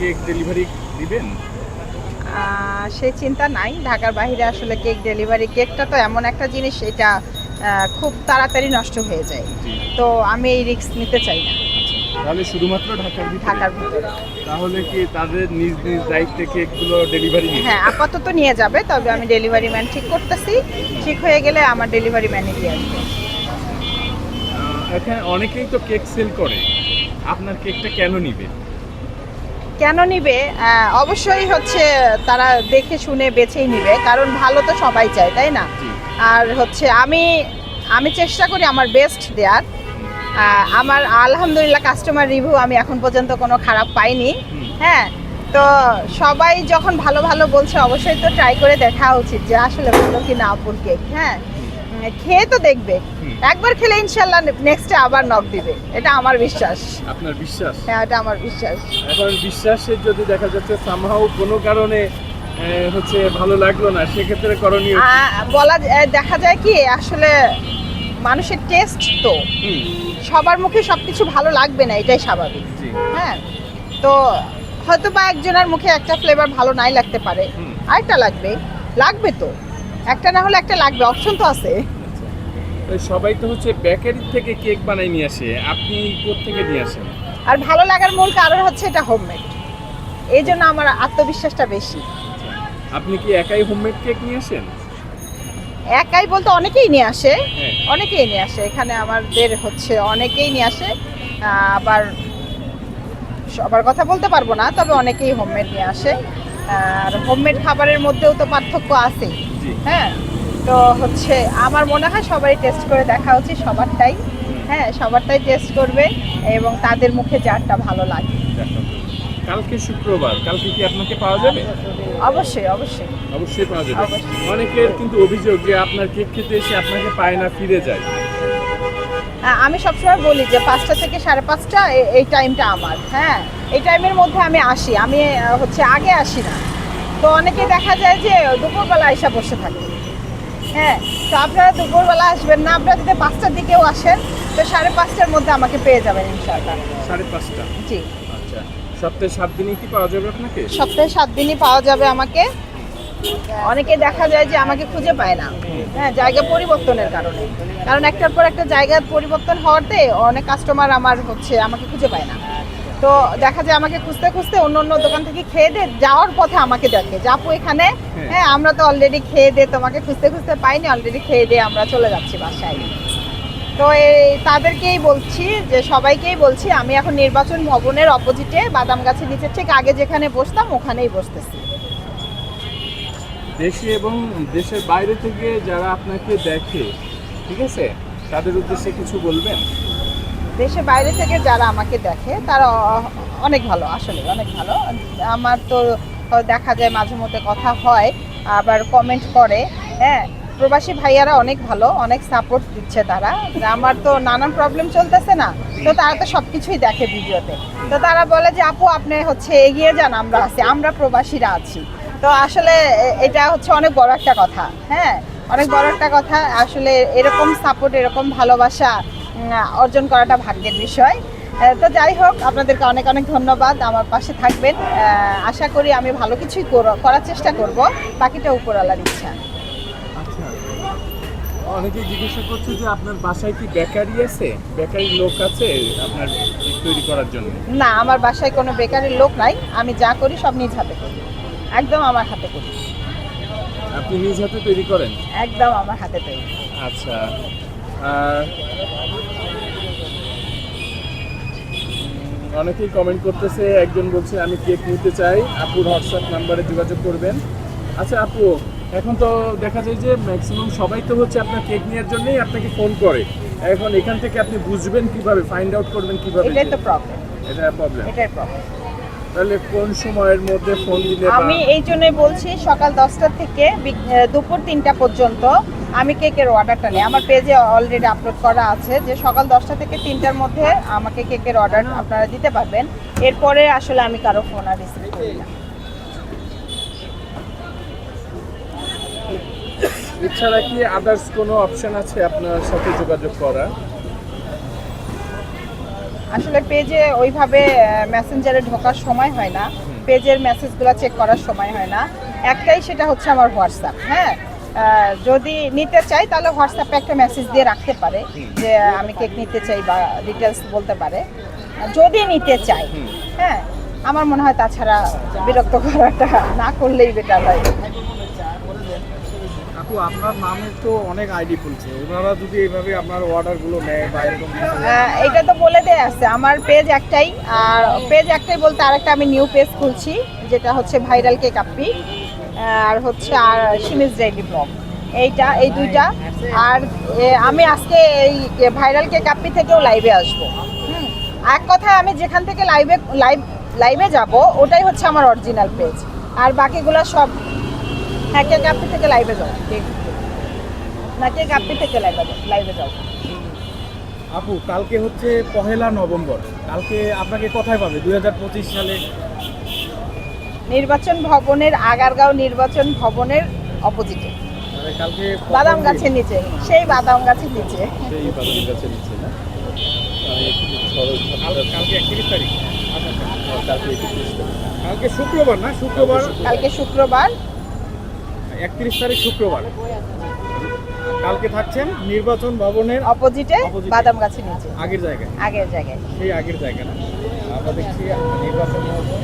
Cake delivery দিবেন? সেই চিন্তা নাই। ঢাকার বাইরে আসলে কেক ডেলিভারি কেকটা তো এমন একটা জিনিস এটা খুব তাড়াতাড়ি নষ্ট হয়ে যায়। তো আমি এই রিস্ক নিতে চাই না। তাহলে শুধুমাত্র ঢাকার ভিতরে? ঢাকার ভিতরে। তাহলে কি তাদের নিজ নিজ দায়িত্বে কেকগুলো ডেলিভারি হ্যাঁ আপাতত নিয়ে যাবে তবে আমি ডেলিভারি ম্যান ঠিক করতেছি। ঠিক হয়ে গেলে আমার ডেলিভারি ম্যানে দিয়ে আসবে। এখানে অনেকেই তো কেক সেল করে। আপনার কেকটা কেন নিবে? কেন নিবে? অবশ্যই হচ্ছে তারা দেখে শুনে বেছেই নিবে কারণ ভালো তো সবাই চায় তাই না? আর হচ্ছে আমি আমি চেষ্টা করি আমার বেস্ট দেওয়ার আমার আলহামদুলিল্লাহ কাস্টমার রিভিউ আমি এখন পর্যন্ত কোনো খারাপ পাইনি। হ্যাঁ তো সবাই যখন ভালো ভালো বলছে অবশ্যই তো ট্রাই করে দেখা উচিত যে আসলে ভালো কি না আপুর কেক হ্যাঁ? খেয়ে তো দেখবে। একবার খেলে ইনশাল্লাহ নেক্সটে আবার নক দিবে। এটা আমার বিশ্বাস। আপনার বিশ্বাস? হ্যাঁ এটা আমার বিশ্বাস। এখন বিশ্বাসের যদি দেখা যাচ্ছে সামহাও কোনো কারণে হচ্ছে ভালো লাগল না সেক্ষেত্রে করণীয়? বলা দেখা যায় কি আসলে মানুষের টেস্ট তো। সবার মুখে সবকিছু ভালো লাগবে না এটাই স্বাভাবিক। হ্যাঁ তো হয়তো বা একজনের মুখে একটা ফ্লেভার ভালো নাই লাগতে পারে। আরেকটা লাগবে। লাগবে তো। একটা না হলে একটা লাগবে অপশন তো আছে। আচ্ছা। সবাই তো হচ্ছে বেকারি থেকে কেক বানাই নিয়ে আসে আপনি থেকে নিয়ে আসেন? আর ভালো লাগার মূল কারণ হচ্ছে এটা হোমমেড এই জন্য আমার আত্মবিশ্বাসটা বেশি। আপনি কি একাই হোমমেড কেক নিয়ে আসেন? একাই বলতে অনেকেই নিয়ে আসে হ্যাঁ। অনেকেই নিয়ে আসে। এখানে আমাদের হচ্ছে অনেকেই নিয়ে আসে আবার সবার কথা বলতে পারব না তবে অনেকেই হোমমেড নিয়ে আসে। আর হোমমেড খাবারের মধ্যেও তো পার্থক্য আছে হ্যাঁ তো হচ্ছে আমার মনে হয় সবাই টেস্ট করে দেখা উচিত সবারটাই। হ্যাঁ সবারটাই টেস্ট করবে এবং তাদের মুখে যারটা ভালো লাগে। কালকে শুক্রবার কালকে কি আপনাকে পাওয়া যাবে? অবশ্যই অবশ্যই। অবশ্যই পাওয়া যাবে। অনেকের কিন্তু অভিযোগ যে আপনার কেক খেতে এসে আপনাকে পায় না ফিরে যায়। আহ, আমি সবসময় বলি যে পাঁচটা থেকে সাড়ে পাঁচটা এই টাইমটা আমার। হ্যাঁ এই টাইমের মধ্যে আমি আসি। আমি হচ্ছে আগে আসি না। তো অনেকে দেখা যায় যে দুপুরবেলা এসে বসে থাকে। হ্যাঁ তো আপনারা দুপুরবেলা আসবেন না আপনারা যদি পাঁচটার দিকেও আসেন তো সাড়ে পাঁচটার মধ্যে আমাকে পেয়ে যাবেন ইনশাআল্লাহ। সাড়ে পাঁচটা? জি। আচ্ছা সপ্তাহে সাত দিনই কি পাওয়া যাবে আপনাকে? সপ্তাহে সাত দিনই পাওয়া যাবে আমাকে। অনেকে দেখা যায় যে আমাকে খুঁজে পায় না। হ্যাঁ জায়গা পরিবর্তনের কারণে। কারণ একটার পর একটা জায়গার পরিবর্তন হওয়াতে অনেক কাস্টমার আমার হচ্ছে আমাকে খুঁজে পায় না। তো দেখা যায় আমাকে খুঁজতে খুঁজতে অন্য অন্য দোকান থেকে খেয়ে দে যাওয়ার পথে আমাকে দেখে যে আপু এখানে? হ্যাঁ। আমরা তো অলরেডি খেয়ে দে তোমাকে খুঁজতে খুঁজতে পাইনি অলরেডি খেয়ে দিয়ে আমরা চলে যাচ্ছি বাসায়। তো এই তাদেরকেই বলছি যে সবাইকেই বলছি আমি এখন নির্বাচন ভবনের অপোজিটে বাদাম গাছের নিচে ঠিক আগে যেখানে বসতাম ওখানেই বসতেছি। দেশে এবং দেশের বাইরে থেকে যারা আপনাকে দেখে ঠিক আছে? তাদের উদ্দেশ্যে কিছু বলবেন? দেশে বাইরে থেকে যারা আমাকে দেখে, তারা অনেক ভালো, আসলে অনেক ভালো। আমার তো দেখা যায় মাঝে মধ্যে কথা হয়, আবার কমেন্ট করে। হ্যাঁ প্রবাসী ভাইয়ারা অনেক ভালো, অনেক সাপোর্ট দিচ্ছে তারা। আমার তো নানান প্রবলেম চলতেছে না। তো তারা তো সব কিছুই দেখে ভিডিওতে। তো তারা বলে যে, আপু, আপনি হচ্ছে এগিয়ে যান, আমরা আছি, আমরা প্রবাসীরা আছি। তো আসলে এটা হচ্ছে অনেক বড় একটা কথা। হ্যাঁ অনেক বড় একটা কথা। আসলে এরকম সাপোর্ট এরকম ভালোবাসা অর্জন করাটা ভাগ্যের বিষয়। তো যাই হোক আপনাদেরকে অনেক অনেক ধন্যবাদ। আমার পাশে থাকবেন। আশা করি আমি ভালো কিছুই করার চেষ্টা করব। বাকিটা উপরওয়ালার ইচ্ছা। আচ্ছা। অনেকে জিজ্ঞাসা করছে যে আপনার বাসায় কি বেকারি আছে? বেকারি লোক আছে আপনার তৈরি করার জন্য? না আমার বাসায় কোনো বেকারের লোক নাই। আমি যা করি সব নিজ হাতে করি। একদম আমার হাতে করি। আপনি নিজ হাতে তৈরি করেন? একদম আমার হাতে তৈরি। আচ্ছা। অনেকেই কমেন্ট করতেছে একজন বলছে আমি কেক নিতে চাই। আপুর হোয়াটসঅ্যাপ নাম্বারে যোগাযোগ করবেন। আচ্ছা আপু এখন তো দেখা যায় যে ম্যাক্সিমাম সবাই তো হচ্ছে আপনার কেক নেওয়ার জন্যই আপনাকে ফোন করে। এখন এখান থেকে আপনি বুঝবেন কীভাবে ফাইন্ড আউট করবেন কীভাবে এটাই তো প্রবলেম এটা প্রবলেম এটাই প্রবলেম তাহলে কোন সময়ের মধ্যে ফোন দিলে আমি এই জন্যই বলছি সকাল দশটা থেকে দুপুর তিনটা পর্যন্ত আমি কেকের অর্ডারটা নিই। আমার পেজে অলরেডি আপলোড করা আছে যে সকাল দশটা থেকে তিনটার মধ্যে আমাকে কেকের অর্ডার আপনারা দিতে পারবেন। এরপরে আসলে আমি কারও ফোন আর রিসিভ করি না। এছাড়া কি আদার্স কোনো অপশন আছে আপনার সাথে যোগাযোগ করা আসলে পেজে ওইভাবে মেসেঞ্জারে ঢোকার সময় হয় না। পেজের মেসেজগুলো চেক করার সময় হয় না। একটাই সেটা হচ্ছে আমার হোয়াটসঅ্যাপ হ্যাঁ? যদি নিতে চাই তাহলে হোয়াটসঅ্যাপে একটা মেসেজ দিয়ে রাখতে পারে যে আমি কেক নিতে চাই বা ডিটেলস বলতে পারে। যদি নিতে চাই হ্যাঁ আমার মনে হয় তাছাড়া বিরক্ত করাটা না করলেই বেটার হয়। আপু আপনার নামে তো অনেক আইডি খুলছে। ওনারা যদি এইভাবে আপনার অর্ডারগুলো নেয় বা এরকম এটা তো বলে দেয়া আছে। আমার পেজ একটাই আর পেজ একটাই বলতে আরেকটা আমি নিউ পেজ খুলছি যেটা হচ্ছে ভাইরাল কেক আপি আর হচ্ছে আর সিমিজ ডেইলি ব্লগ এইটা, এই দুইটা। আর আমি আজকে এই ভাইরাল কেক আপি থেকেও লাইভে আসব। এক কথায় আমি যেখান থেকে লাইভে, লাইভ, লাইভে যাব, ওটাই হচ্ছে আমার অরিজিনাল পেজ আর বাকিগুলো সব হ্যাঁ কেক আপি থেকে লাইভে কেক, না, কেক আপি থেকে লাইভে লাইভে যাব আপু, কালকে হচ্ছে পহেলা নভেম্বর। কালকে আপনাকে কোথায় পাবে দু হাজার পঁচিশ সালে নির্বাচন ভবনের আগারগাঁও নির্বাচন ভবনের অপোজিটে মানে কালকে বাদাম গাছের নিচে সেই বাদাম গাছের নিচে। সেই বাদাম গাছের নিচে না? আমি একটু সরল কাল- কালকে একত্রিশ তারিখ। কালকে একটু চেষ্টা করি। কালকে শুক্রবার না? শুক্রবার কালকে শুক্রবার। একত্রিশ তারিখ শুক্রবার। কালকে থাকছেন নির্বাচন ভবনের অপোজিটে বাদাম গাছের নিচে। আগের জায়গায়। আগের জায়গায়। সেই আগের জায়গা না আমরা দেখছি নির্বাচন ভবন।